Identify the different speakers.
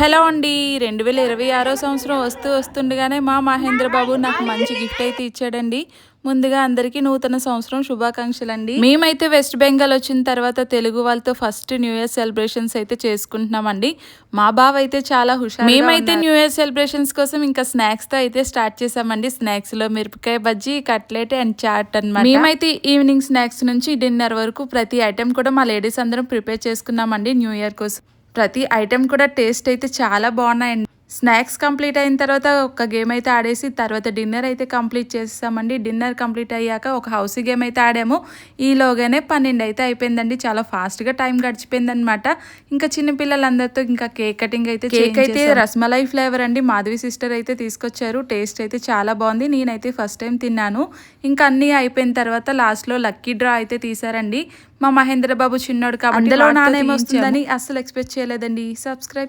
Speaker 1: Hello అండి. రెండు వేల ఇరవై ఆరో సంవత్సరం వస్తూ వస్తుండగానే మా మహేంద్ర బాబు నాకు మంచి గిఫ్ట్ అయితే ఇచ్చాడండి. ముందుగా అందరికీ నూతన సంవత్సరం శుభాకాంక్షలు అండి మేమైతే వెస్ట్ బెంగాల్ వచ్చిన తర్వాత తెలుగు వాళ్ళతో ఫస్ట్ న్యూ ఇయర్ సెలబ్రేషన్స్ అయితే చేసుకుంటున్నామండి. మా బావ అయితే చాలా హుషారు మేమైతే న్యూ ఇయర్ సెలబ్రేషన్స్ కోసం ఇంకా స్నాక్స్తో అయితే స్టార్ట్ చేసామండి స్నాక్స్లో మిరపకాయ బజ్జీ కట్లెట్ అండ్ చాట్ అన్నమాట. మేమైతే ఈవినింగ్ స్నాక్స్ నుంచి డిన్నర్ వరకు ప్రతి ఐటెం కూడా మా లేడీస్ అందరం ప్రిపేర్ చేసుకున్నామండి న్యూ ఇయర్ కోసం. ప్రతి ఐటెం కూడా టేస్ట్ అయితే చాలా బాగున్నాయండి. స్నాక్స్ కంప్లీట్ అయిన తర్వాత ఒక గేమ్ అయితే ఆడేసి తర్వాత డిన్నర్ అయితే కంప్లీట్ చేసామండి డిన్నర్ కంప్లీట్ అయ్యాక ఒక హౌస్ గేమ్ అయితే ఆడాము. ఈలోగానే పన్నెండు అయితే అయిపోయిందండి. చాలా ఫాస్ట్గా టైం గడిచిపోయింది అనమాట ఇంకా చిన్నపిల్లలందరితో ఇంకా కేక్ కటింగ్ అయితే కేక్ అయితే రస్మలై ఫ్లేవర్ అండి. మాధవి సిస్టర్ అయితే తీసుకొచ్చారు. టేస్ట్ అయితే చాలా బాగుంది. నేనైతే ఫస్ట్ టైం తిన్నాను. ఇంకా అన్నీ అయిపోయిన తర్వాత లాస్ట్లో లక్కీ డ్రా అయితే తీసారండి. మా మహేంద్ర బాబు చిన్నోడు కాబట్టి అందులో నానేమొస్తుందని అస్సలు ఎక్స్పెక్ట్ చేయలేదండి. సబ్స్క్రైబ్